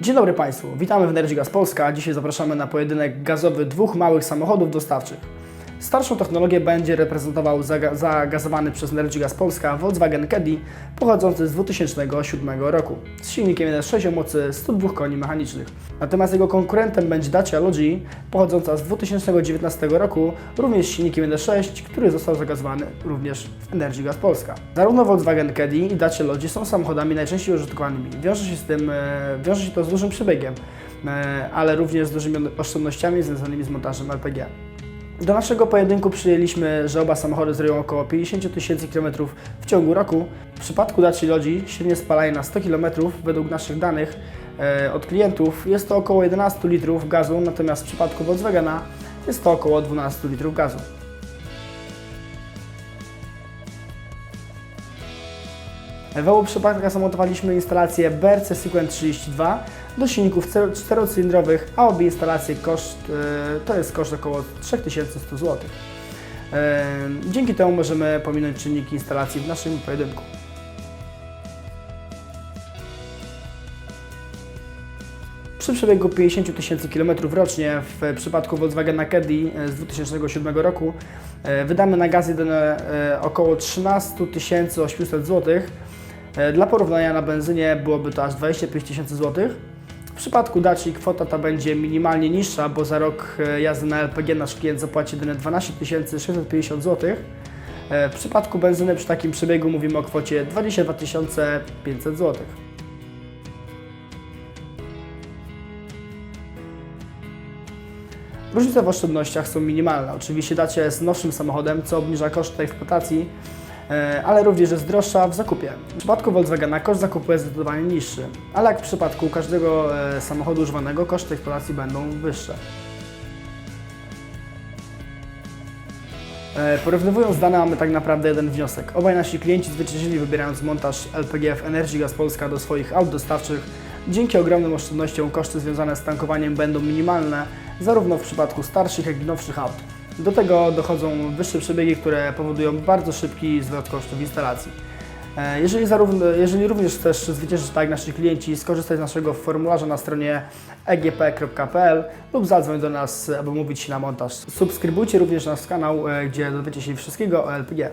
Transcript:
Dzień dobry Państwu, witamy w Energy Gas Polska. Dzisiaj zapraszamy na pojedynek gazowy dwóch małych samochodów dostawczych. Starszą technologię będzie reprezentował zaga- zagazowany przez Energy Gas Polska Volkswagen Caddy pochodzący z 2007 roku z silnikiem 1.6 o mocy 102 koni mechanicznych. Natomiast jego konkurentem będzie Dacia Logi pochodząca z 2019 roku również z silnikiem 1.6, który został zagazowany również w Energy Gas Polska. Zarówno Volkswagen Caddy i Dacia Logi są samochodami najczęściej użytkowanymi. Wiąże się z tym, e, wiąże się to z dużym przebiegiem, e, ale również z dużymi oszczędnościami związanymi z montażem LPG. Do naszego pojedynku przyjęliśmy, że oba samochody zrobią około 50 tysięcy km w ciągu roku. W przypadku Dacia Lodzi średnie spalanie na 100 km według naszych danych e, od klientów jest to około 11 litrów gazu, natomiast w przypadku Volkswagena jest to około 12 litrów gazu. W obu przypadkach zamontowaliśmy instalację BRC Sequent 32 do silników czterocylindrowych, a obie instalacje koszt, e, to jest koszt około 3100 zł. E, Dzięki temu możemy pominąć czynniki instalacji w naszym pojedynku. Przy przebiegu 50 tysięcy km rocznie w przypadku Volkswagena Caddy e, z 2007 roku wydamy na gaz jedyny e, około 13 800 zł. E, Dla porównania na benzynie byłoby to aż 25 tysięcy złotych. W przypadku Daci kwota ta będzie minimalnie niższa, bo za rok e, jazdy na LPG nasz klient zapłaci jedynie 12 650 zł. W przypadku benzyny przy takim przebiegu mówimy o kwocie 22 500 zł. Różnice w oszczędnościach są minimalne. Oczywiście Dacia jest nowszym samochodem, co obniża koszty eksploatacji, ale również jest droższa w zakupie. W przypadku Volkswagena koszt zakupu jest zdecydowanie niższy, ale jak w przypadku każdego e, samochodu używanego, koszty eksploatacji będą wyższe. E, Porównywując dane mamy tak naprawdę jeden wniosek. Obaj nasi klienci zwyciężyli wybierając montaż LPG w Energy Gas Polska do swoich aut dostawczych. Dzięki ogromnym oszczędnościom koszty związane z tankowaniem będą minimalne, zarówno w przypadku starszych, jak i nowszych aut. Do tego dochodzą wyższe przebiegi, które powodują bardzo szybki zwrot kosztów instalacji. E, Jeżeli, zarówno, jeżeli również chcesz zwyciężyć tak nasi klienci, skorzystaj z naszego formularza na stronie egp.pl lub zadzwoń do nas, aby mówić Ci na montaż. Subskrybujcie również nasz kanał, e, gdzie dowiecie się wszystkiego o LPG.